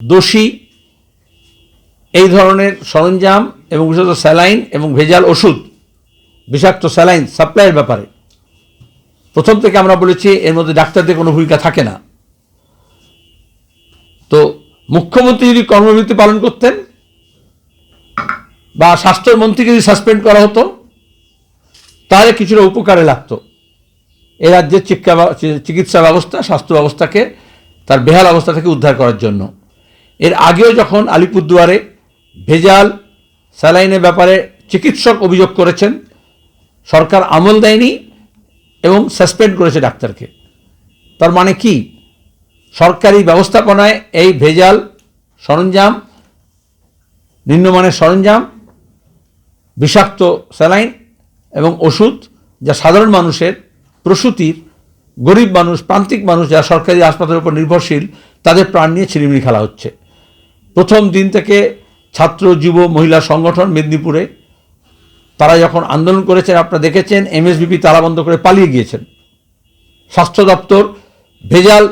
দোষী, এই ধরনের সরঞ্জাম এবং বিশেষত স্যালাইন এবং ভেজাল ওষুধ, বিষাক্ত স্যালাইন সাপ্লাইয়ের ব্যাপারে। প্রথম থেকে আমরা বলেছি, এর মধ্যে ডাক্তারদের কোনো ভূমিকা থাকে না। তো মুখ্যমন্ত্রী যদি কর্মবিরতি পালন করতেন বা স্বাস্থ্যমন্ত্রীকে যদি সাসপেন্ড করা হতো, তাহলে কিছুটা উপকারে লাগতো। এ রাজ্যের চিকিৎসা ব্যবস্থা, স্বাস্থ্য ব্যবস্থাকে, তার বেহাল অবস্থা থেকে উদ্ধার করার জন্য। এর আগেও যখন আলিপুরদুয়ারে ভেজাল স্যালাইনের ব্যাপারে চিকিৎসক অভিযোগ করেছেন, সরকার আমল দেয়নি এবং সাসপেন্ড করেছে ডাক্তারকে। তার মানে কি? সরকারি ব্যবস্থাপনায় এই ভেজাল সরঞ্জাম, নিম্নমানের সরঞ্জাম, বিষাক্ত স্যালাইন এবং ওষুধ যা সাধারণ মানুষের প্রসূতির, গরিব মানুষ, প্রান্তিক মানুষ যারা সরকারি হাসপাতালের উপর নির্ভরশীল, তাদের প্রাণ নিয়ে ছিনিমিনি খেলা হচ্ছে। প্রথম দিন থেকে ছাত্র, যুব, মহিলা সংগঠন মেদিনীপুরে, তারা যখন আন্দোলন করেছেন, আপনারা দেখেছেন, এমএসবিপি তালা বন্ধ করে পালিয়ে গিয়েছেন। স্বাস্থ্য দপ্তর ভেজাল,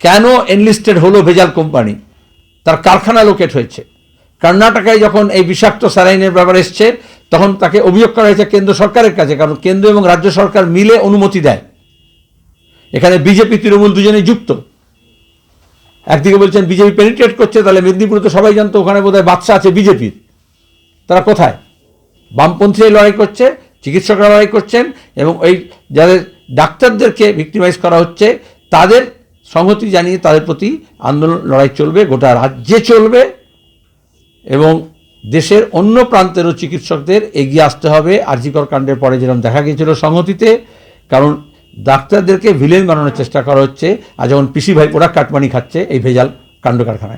কেন এনলিস্টেড হলো ভেজাল কোম্পানি? তার কারখানা লোকেট হয়েছে। কর্ণাটকায় যখন এই বিষাক্ত স্যালাইনের ব্যাপার এসছে, তখন তাকে অভিযোগ করা হয়েছে কেন্দ্র সরকারের কাছে, কারণ কেন্দ্র এবং রাজ্য সরকার মিলে অনুমতি দেয়। এখানে বিজেপি, তৃণমূল দুজনেই যুক্ত। একদিকে বলছেন বিজেপি পেনিট্রেট করছে, তাহলে মেদিনীপুরে তো সবাই জানতো, ওখানে বোধহয় বাচ্চা আছে বিজেপির। তারা কোথায়? বামপন্থীরাই লড়াই করছে, চিকিৎসকরা লড়াই করছেন, এবং এই যাদের ডাক্তারদেরকে ভিক্টিমাইজ করা হচ্ছে, তাদের সংহতি জানিয়ে তাদের প্রতি আন্দোলন, লড়াই চলবে, গোটা রাজ্যে চলবে, এবং দেশের অন্য প্রান্তেরও চিকিৎসকদের এগিয়ে আসতে হবে। আরজিকর কাণ্ডের পরে যেরকম দেখা গিয়েছিল সংহতিতে, কারণ ডাক্তারদেরকে ভিলেন বানানোর চেষ্টা করা হচ্ছে, আর যেমন পিসি ভাই ওরা কাটমানি খাচ্ছে এই ভেজাল কাণ্ড কারখানায়